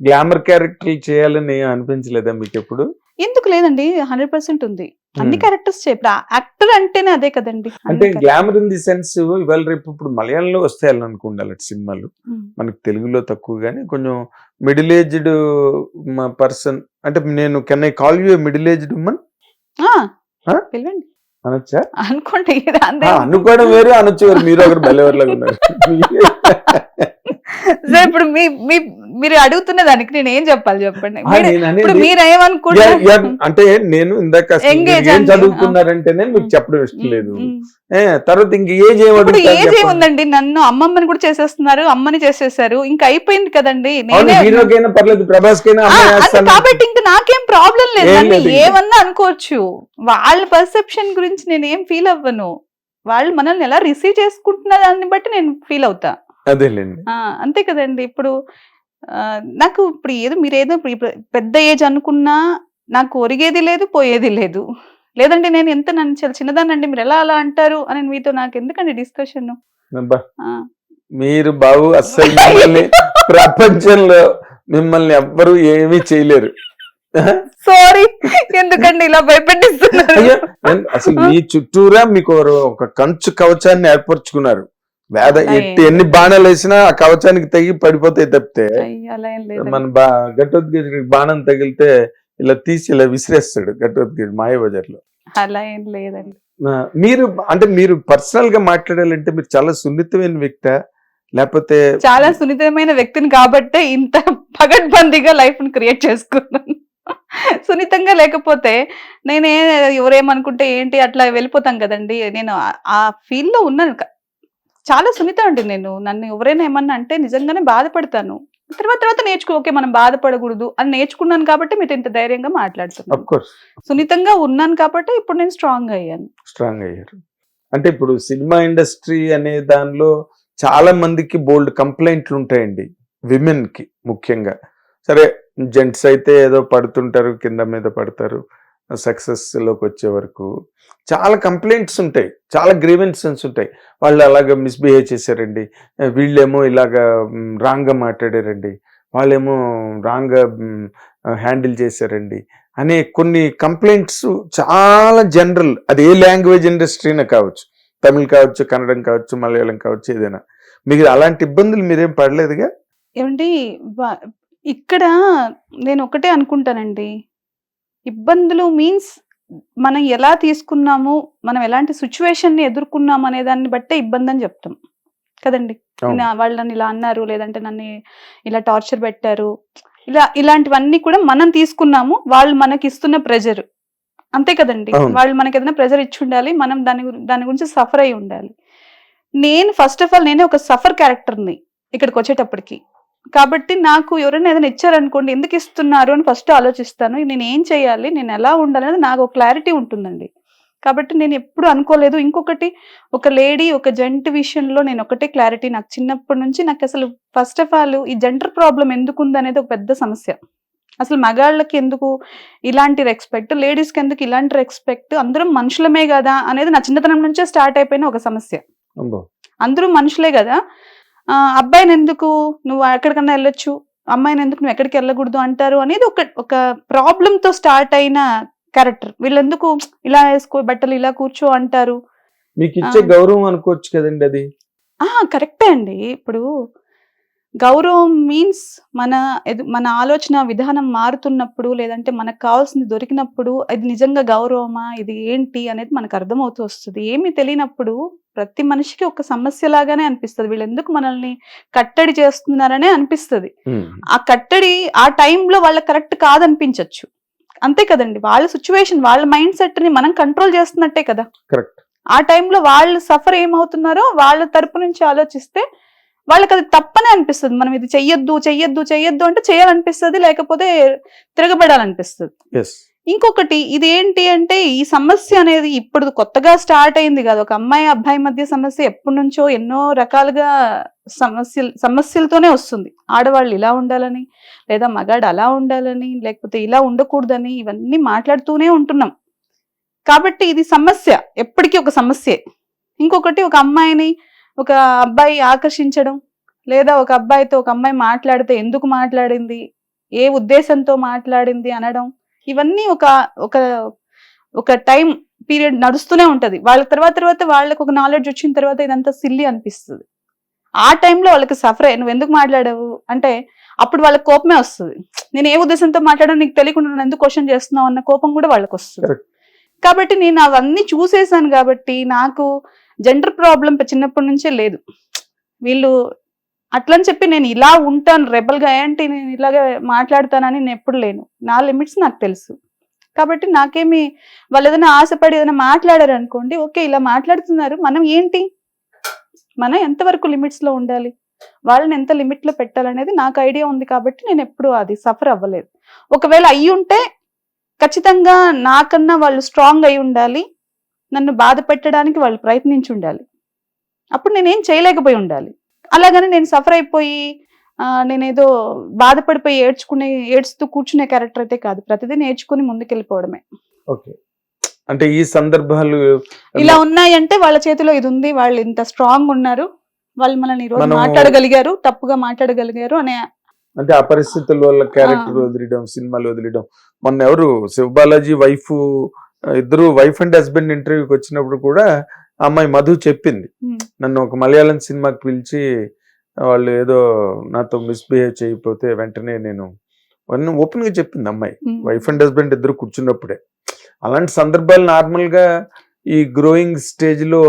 Glamour character చేయాలని అనిపించలేదా మీకు ఎప్పుడు ఎందుకు లేదండి హండ్రెడ్ పర్సెంట్ ఉంది. అన్ని Hmm. క్యారెక్టర్స్ ఇప్పుడు యాక్టర్ అంటేనే అదే కదండి అంటే గ్లామర్ ఇన్ ది సెన్స్ ఇవాళ రేపు ఇప్పుడు మలయాళంలో వస్తాయి అనుకోండి అలాంటి సినిమాలు. Hmm. మనకి తెలుగులో తక్కువ కానీ కొంచెం మిడిల్ ఏజ్డ్ పర్సన్ అంటే నేను can I call you middle aged woman? పిలవండి. అనొచ్చా? అనుకోండి అనుకోవడం వేరు అనొచ్చు మీరు ఒకరు బెల్లెవర్లాగా ఉన్నారు. ఇప్పుడు మీ మీ- మీరు అడుగుతున్న దానికి నేను ఏం చెప్పాలి చెప్పండి? ఇప్పుడు అంటే నేను ఇందాక ఏం చదువుకున్నారంటేనే మీకు. చెప్పడం ఇష్టం లేదు. తర్వాత ఇంక ఏజ్ ఇప్పుడు ఏజ్ ఏముందండి నన్ను అమ్మమ్మని కూడా చేసేస్తున్నారు అమ్మని చేసేసారు ఇంకా అయిపోయింది కదండి. హీరోకైనా పర్లేదు ప్రభాస్. కాబట్టి ఇంకా నాకేం ప్రాబ్లం లేదు నన్ను. ఏమన్నా అనుకోవచ్చు. వాళ్ళ పర్సెప్షన్ గురించి నేను ఏం ఫీల్ అవ్వను. వాళ్ళు మనల్ని ఎలా రిసీవ్ చేసుకుంటున్న దాన్ని బట్టి నేను ఫీల్ అవుతా. అదేలేండి. అంతే కదండి. ఇప్పుడు నాకు ఇప్పుడు ఏదో మీరు ఏదో ఇప్పుడు ఇప్పుడు పెద్ద ఏజ్ అనుకున్నా నాకు ఒరిగేది లేదు పోయేది లేదు. లేదంటే నేను ఎంత నన్ను చాలా చిన్నదానండి మీరు ఎలా అలా అంటారు అని మీతో నాకు ఎందుకండి డిస్కషన్? మీరు బాబు అస్సలు మిమ్మల్ని ప్రపంచంలో మిమ్మల్ని ఎవ్వరు ఏమీ చేయలేరు. సారీ ఎందుకండి ఇలా భయపెట్టిస్తున్నారు? అసలు మీ చుట్టూరా మీకు ఒక కంచు కవచాన్ని ఏర్పరచుకున్నారు. వేద ఎన్ని బాణాలు వేసినా ఆ కవచానికి తెగి పడిపోతాయి తప్పితే మన బా ఘటోద్గీరికి బాణం తగిలితే ఇలా తీసి ఇలా విసిరేస్తాడు ఘటోద్గీరి మాయబజార్లో. అలా ఏం లేదండి. మీరు అంటే మీరు పర్సనల్గా మాట్లాడాలంటే మీరు చాలా సున్నితమైన వ్యక్త? లేకపోతే చాలా సున్నితమైన వ్యక్తిని కాబట్టే ఇంత పగడ్బందీగా లైఫ్ని క్రియేట్ చేసుకున్నాను. సున్నితంగా లేకపోతే నేనే ఎవరేమనుకుంటే ఏంటి అట్లా వెళ్ళిపోతాం కదండి. నేను ఆ- ఆ ఫీల్లో ఉన్నాను చాలా సున్నితం అండి నేను. నన్ను ఎవరైనా ఏమన్నా అంటే నిజంగానే బాధపడతాను. తర్వాత తర్వాత నేర్చుకో ఓకే మనం బాధపడకూడదు అని నేర్చుకున్నాను కాబట్టి మీతో ఇంత ధైర్యంగా మాట్లాడుతున్నాను. సున్నితంగా ఉన్నాను కాబట్టి ఇప్పుడు నేను స్ట్రాంగ్ అయ్యాను. స్ట్రాంగ్ అయ్యారు. అంటే ఇప్పుడు సినిమా ఇండస్ట్రీ అనే దానిలో చాలా మందికి బోల్డ్ కంప్లైంట్లు ఉంటాయండి. విమెన్కి ముఖ్యంగా. సరే జెంట్స్ అయితే ఏదో పడుతుంటారు కింద మీద పడతారు. సక్సెస్లోకి వచ్చే వరకు చాలా కంప్లైంట్స్ ఉంటాయి చాలా గ్రీవెన్సెన్స్ ఉంటాయి. వాళ్ళు అలాగ మిస్బిహేవ్ చేశారండి వీళ్ళేమో ఇలాగా రాంగ్గా మాట్లాడారండి వాళ్ళేమో రాంగ్గా హ్యాండిల్ చేశారండి అనే కొన్ని కంప్లైంట్స్ చాలా జనరల్ అది ఏ లాంగ్వేజ్ ఇండస్ట్రీనే కావచ్చు తమిళ్ కావచ్చు కన్నడం కావచ్చు మలయాళం కావచ్చు ఏదైనా. మీకు అలాంటి ఇబ్బందులు మీరేం పడలేదుగా? ఏమండి ఇక్కడ నేను ఒకటే అనుకుంటానండి. ఇబ్బందులు మీన్స్ మనం ఎలా తీసుకున్నాము మనం ఎలాంటి సిచ్యువేషన్ని ఎదుర్కొన్నాము అనే దాన్ని బట్టే ఇబ్బంది అని చెప్తాం. కదండి? వాళ్ళు నన్ను ఇలా అన్నారు లేదంటే నన్ను ఇలా టార్చర్ పెట్టారు. ఇలా ఇలాంటివన్నీ కూడా మనం తీసుకున్నాము వాళ్ళు మనకి ఇస్తున్న ప్రెజర్ అంతే కదండి. వాళ్ళు మనకి ఏదైనా ప్రెజర్ ఇచ్చి ఉండాలి మనం దాని దాని గురించి సఫర్ అయి ఉండాలి. నేను ఫస్ట్ ఆఫ్ ఆల్ నేనే ఒక సఫర్ క్యారెక్టర్ని ఇక్కడికి వచ్చేటప్పటికి. కాబట్టి నాకు ఎవరైనా ఏదైనా ఇచ్చారనుకోండి ఎందుకు ఇస్తున్నారు? అని ఫస్ట్ ఆలోచిస్తాను. నేను ఏం చేయాలి? నేను ఎలా ఉండాలి అనేది నాకు ఒక క్లారిటీ ఉంటుందండి. కాబట్టి నేను ఎప్పుడు అనుకోలేదు. ఇంకొకటి ఒక లేడీ ఒక జంట విషయంలో నేను ఒకటే క్లారిటీ. నాకు చిన్నప్పటి నుంచి నాకు అసలు ఫస్ట్ ఆఫ్ ఆల్ ఈ జెంటర్ ప్రాబ్లం ఎందుకు ఉంది అనేది ఒక పెద్ద సమస్య. అసలు మగాళ్ళకి ఎందుకు ఇలాంటి రెస్పెక్ట్? లేడీస్కి ఎందుకు ఇలాంటి రెస్పెక్ట్? అందరం మనుషులమే కదా అనేది నా చిన్నతనం నుంచే స్టార్ట్ అయిపోయిన ఒక సమస్య. అందరూ మనుషులే కదా! అబ్బాయిని ఎందుకు నువ్వు ఎక్కడికన్నా వెళ్ళొచ్చు. అమ్మాయిని ఎందుకు నువ్వు ఎక్కడికి వెళ్ళకూడదు అంటారు అనేది ఒక ఒక ప్రాబ్లమ్తో స్టార్ట్ అయిన క్యారెక్టర్. వీళ్ళెందుకు ఇలా వేసుకో బట్టలు ఇలా కూర్చో అంటారు. మీకు ఇచ్చే. గౌరవం అనుకోవచ్చు కదండి అది. ఆ కరెక్టే అండి. ఇప్పుడు గౌరవం మీన్స్ మన మన ఆలోచన విధానం మారుతున్నప్పుడు లేదంటే మనకు కావాల్సింది దొరికినప్పుడు ఇది నిజంగా గౌరవమా? ఇది ఏంటి? అనేది మనకు అర్థమవుతూ వస్తుంది. ఏమీ తెలియనప్పుడు ప్రతి మనిషికి ఒక సమస్య లాగానే అనిపిస్తుంది. వీళ్ళు ఎందుకు మనల్ని కట్టడి చేస్తున్నారనే అనిపిస్తుంది. ఆ కట్టడి ఆ టైంలో వాళ్ళకి కరెక్ట్ కాదనిపించవచ్చు అంతే కదండి. వాళ్ళ సిచ్యువేషన్ వాళ్ళ మైండ్ సెట్ని మనం కంట్రోల్ చేస్తున్నట్టే కదా. కరెక్ట్. ఆ టైంలో వాళ్ళు సఫర్ ఏమవుతున్నారో వాళ్ళ తరపు నుంచి ఆలోచిస్తే వాళ్ళకి అది తప్పనే అనిపిస్తుంది. మనం ఇది చెయ్యొద్దు చెయ్యొద్దు చెయ్యొద్దు అంటే చేయాలనిపిస్తుంది లేకపోతే తిరగబడాలనిపిస్తుంది. ఇంకొకటి ఇది ఏంటి అంటే ఈ సమస్య అనేది ఇప్పుడు కొత్తగా స్టార్ట్ అయింది కాదు. ఒక అమ్మాయి అబ్బాయి మధ్య సమస్య ఎప్పటి నుంచో ఎన్నో రకాలుగా సమస్యలు సమస్యలతోనే వస్తుంది. ఆడవాళ్ళు ఇలా ఉండాలని లేదా మగాడు అలా ఉండాలని లేకపోతే ఇలా ఉండకూడదని ఇవన్నీ మాట్లాడుతూనే ఉంటున్నాం. కాబట్టి ఇది సమస్య. ఎప్పటికీ ఒక సమస్యే. ఇంకొకటి ఒక అమ్మాయిని ఒక అబ్బాయి ఆకర్షించడం లేదా ఒక అబ్బాయితో ఒక అమ్మాయి మాట్లాడితే ఎందుకు మాట్లాడింది? ఏ ఉద్దేశంతో మాట్లాడింది అనడం? ఇవన్నీ ఒక ఒక ఒక టైం పీరియడ్ నడుస్తూనే ఉంటది. వాళ్ళ తర్వాత తర్వాత వాళ్ళకి ఒక నాలెడ్జ్ వచ్చిన తర్వాత ఇదంతా సిల్లి అనిపిస్తుంది. ఆ టైంలో వాళ్ళకి సఫర్ అయ్యి నువ్వు ఎందుకు మాట్లాడావు? అంటే అప్పుడు వాళ్ళకి కోపమే వస్తుంది. నేను ఏ ఉద్దేశంతో మాట్లాడాను నీకు తెలియకుండా ఎందుకు క్వశ్చన్ చేస్తున్నావు అన్న కోపం కూడా వాళ్ళకి వస్తుంది. కాబట్టి నేను అవన్నీ చూసేసాను కాబట్టి నాకు జెండర్ ప్రాబ్లం చిన్నప్పటి నుంచే లేదు. వీళ్ళు అట్లని చెప్పి నేను ఇలా ఉంటాను రెబల్గా ఏంటి నేను ఇలాగే మాట్లాడతానని నేను ఎప్పుడు లేను. నా లిమిట్స్ నాకు తెలుసు. కాబట్టి నాకేమి వాళ్ళు ఏదైనా ఆశపడి ఏదైనా మాట్లాడారు అనుకోండి ఓకే ఇలా మాట్లాడుతున్నారు మనం ఏంటి? మనం ఎంతవరకు లిమిట్స్లో ఉండాలి? వాళ్ళని ఎంత లిమిట్లో పెట్టాలనేది నాకు ఐడియా ఉంది కాబట్టి నేను ఎప్పుడు అది సఫర్ అవ్వలేదు. ఒకవేళ అయ్యి ఉంటే ఖచ్చితంగా నాకన్నా వాళ్ళు స్ట్రాంగ్ అయి ఉండాలి నన్ను బాధ పెట్టడానికి వాళ్ళు ప్రయత్నించి ఉండాలి. అప్పుడు నేనేం చేయలేకపోయి ఉండాలి. అలాగని నేను సఫర్ అయిపోయి నేనేదో బాధపడిపోయి ఏడ్చుకునే ఏడ్చుతూ కూర్చునే క్యారెక్టర్ అయితే కాదు. ప్రతిదీ నేర్చుకుని ముందుకెళ్ళిపోవడమే. ఓకే. అంటే ఈ సందర్భాలు ఇలా ఉన్నాయంటే వాళ్ళ చేతిలో ఇది ఉంది వాళ్ళు ఇంత స్ట్రాంగ్ ఉన్నారు వాళ్ళు మనల్ని ఈ రోజు మాట్లాడగలిగారు తప్పుగా మాట్లాడగలిగారు అనే అంటే ఆ పరిస్థితుల వల్ల క్యారెక్టర్ వదిలేయడం సినిమాలు వదిలేయడం. మొన్న ఎవరు? శివబాలాజీ వైఫ్ ఇద్దరు వైఫ్ అండ్ హస్బెండ్ ఇంటర్వ్యూకి వచ్చినప్పుడు కూడా అమ్మాయి మధు చెప్పింది. నన్ను ఒక మలయాళం సినిమాకి పిలిచి వాళ్ళు ఏదో నాతో మిస్బిహేవ్ చేయకపోతే వెంటనే నేను ఓపెన్గా చెప్పింది అమ్మాయి. వైఫ్ అండ్ హస్బెండ్ ఇద్దరు కూర్చున్నప్పుడే. అలాంటి సందర్భాలు నార్మల్గా ఈ గ్రోయింగ్ స్టేజ్లో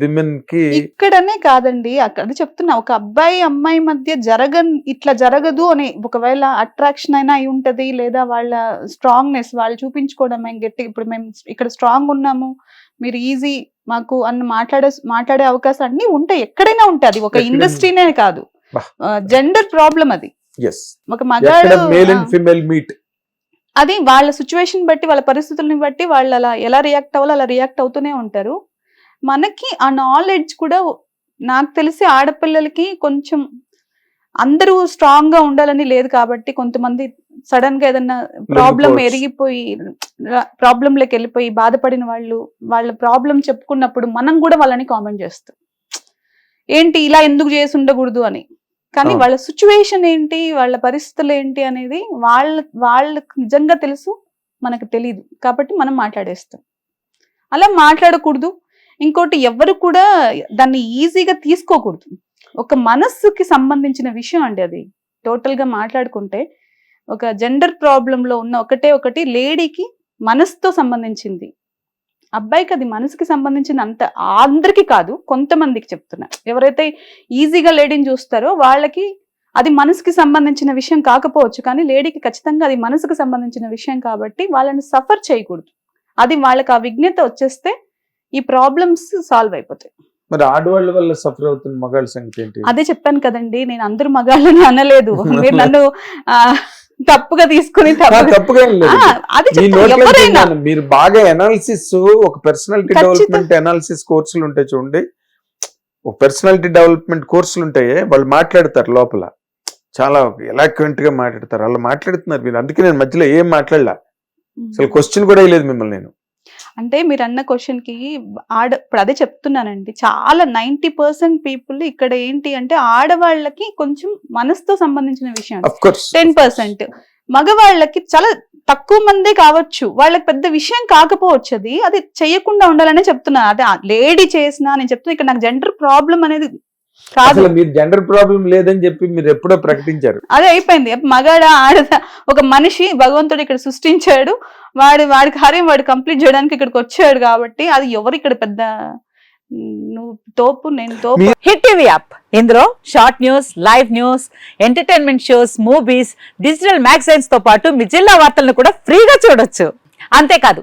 విమెన్కి ఇక్కడనే కాదండి అక్కడ చెప్తున్నా ఒక అబ్బాయి అమ్మాయి మధ్య జరగన్ ఇట్లా జరగదు అని ఒకవేళ అట్రాక్షన్ అయినా అయి ఉంటది లేదా వాళ్ళ స్ట్రాంగ్నెస్ వాళ్ళు చూపించుకోవడం మేము గట్టి ఇప్పుడు మేము ఇక్కడ స్ట్రాంగ్ ఉన్నాము మీరు ఈజీ మాకు అన్న మాట్లాడే మాట్లాడే అవకాశం అన్ని ఉంటాయి ఎక్కడైనా ఉంటాయి అది ఒక. ఇండస్ట్రీనే కాదు. జెండర్ ప్రాబ్లం అది ఒక మగాడు మేల్. అండ్ ఫిమేల్ మీట్ అది వాళ్ళ సిచ్యువేషన్ బట్టి వాళ్ళ పరిస్థితుల్ని బట్టి వాళ్ళు అలా ఎలా రియాక్ట్ అవ్వాలో అలా రియాక్ట్ అవుతూనే ఉంటారు. మనకి ఆ నాలెడ్జ్ కూడా నాకు తెలిసి ఆడపిల్లలకి కొంచెం అందరూ స్ట్రాంగ్గా ఉండాలని లేదు కాబట్టి కొంతమంది సడన్గా ఏదన్నా ప్రాబ్లం. ఎరిగిపోయి ప్రాబ్లం లోకి వెళ్ళిపోయి బాధపడిన వాళ్ళు వాళ్ళ ప్రాబ్లం చెప్పుకున్నప్పుడు మనం కూడా వాళ్ళని కామెంట్ చేస్తాం. ఏంటి ఇలా ఎందుకు చేసి ఉండకూడదు అని. కానీ. వాళ్ళ సిచ్యువేషన్ ఏంటి వాళ్ళ పరిస్థితులు ఏంటి అనేది వాళ్ళ వాళ్ళకి నిజంగా తెలుసు మనకు తెలియదు కాబట్టి మనం మాట్లాడేస్తాం. అలా మాట్లాడకూడదు. ఇంకోటి ఎవరు కూడా దాన్ని ఈజీగా తీసుకోకూడదు. ఒక మనస్సుకి సంబంధించిన విషయం అండి అది. టోటల్గా మాట్లాడుకుంటే ఒక జెండర్ ప్రాబ్లం లో ఉన్న ఒకటే ఒకటి లేడీకి మనసుతో సంబంధించింది. అబ్బాయికి అది మనసుకి సంబంధించిన అంత అందరికీ కాదు కొంతమందికి చెప్తున్నా. ఎవరైతే ఈజీగా లేడీని చూస్తారో వాళ్ళకి అది మనసుకి సంబంధించిన విషయం కాకపోవచ్చు కానీ లేడీకి ఖచ్చితంగా అది మనసుకు సంబంధించిన విషయం కాబట్టి వాళ్ళని సఫర్ చేయకూడదు. అది వాళ్ళకి ఆ విజ్ఞత వచ్చేస్తే ఈ ప్రాబ్లమ్స్ సాల్వ్ అయిపోతాయి. మరి ఆడవాళ్ళ వల్ల సఫర్ అవుతున్న మగాళ్ళ సంగతి ఏంటి? అదే చెప్పాను కదండి నేను అందరు మగాళ్ళని అనలేదు. మీరు నన్ను ఆ, తప్పుగా తీసుకుని. మీరు బాగా ఎనాలిసిస్ ఒక పర్సనాలిటీ. డెవలప్మెంట్ ఎనాలిసిస్ కోర్సులు ఉంటాయి చూడండి. ఒక పర్సనాలిటీ డెవలప్మెంట్ కోర్సులు ఉంటాయి. వాళ్ళు మాట్లాడతారు లోపల. చాలా ఎలాక్వెంట్గా మాట్లాడతారు. అలా మాట్లాడుతున్నారు మీరు. అందుకే నేను మధ్యలో ఏం మాట్లాడలా. అసలు క్వశ్చన్ కూడా వేయలేదు మిమ్మల్ని నేను. అంటే మీరు అన్న క్వశ్చన్కి ఆడ ఇప్పుడు అదే చెప్తున్నానండి. చాలా నైన్టీ పర్సెంట్ పీపుల్ ఇక్కడ ఏంటి అంటే ఆడవాళ్ళకి కొంచెం మనసుతో సంబంధించిన విషయం టెన్ పర్సెంట్. మగవాళ్ళకి చాలా తక్కువ మందే కావచ్చు. వాళ్ళకి పెద్ద విషయం కాకపోవచ్చు అది. అది చేయకుండా ఉండాలనే చెప్తున్నా అదే లేడీ చేసినా నేను చెప్తున్నా ఇక్కడ నాకు జెండర్ ప్రాబ్లం అనేది అసలు మీరు జెండర్ ప్రాబ్లం లేదని చెప్పి మీరు ఎప్పుడో ప్రకటించారు. అదే అయిపోయింది. మగాడ ఆడద ఒక మనిషి భగవంతుడు ఇక్కడ సృష్టించాడు. వాడు వాడి కార్యం వాడు కంప్లీట్ చేయడానికి ఇక్కడికి వచ్చాడు కాబట్టి అది ఎవరు ఇక్కడ పెద్ద నువ్వు తోపు నేను తోపు. హిట్ టీవీ యాప్ ఇందులో short news live news entertainment shows movies digital మ్యాగజైన్స్తో పాటు మీ జిల్లా వార్తలను కూడా ఫ్రీగా చూడొచ్చు. అంతేకాదు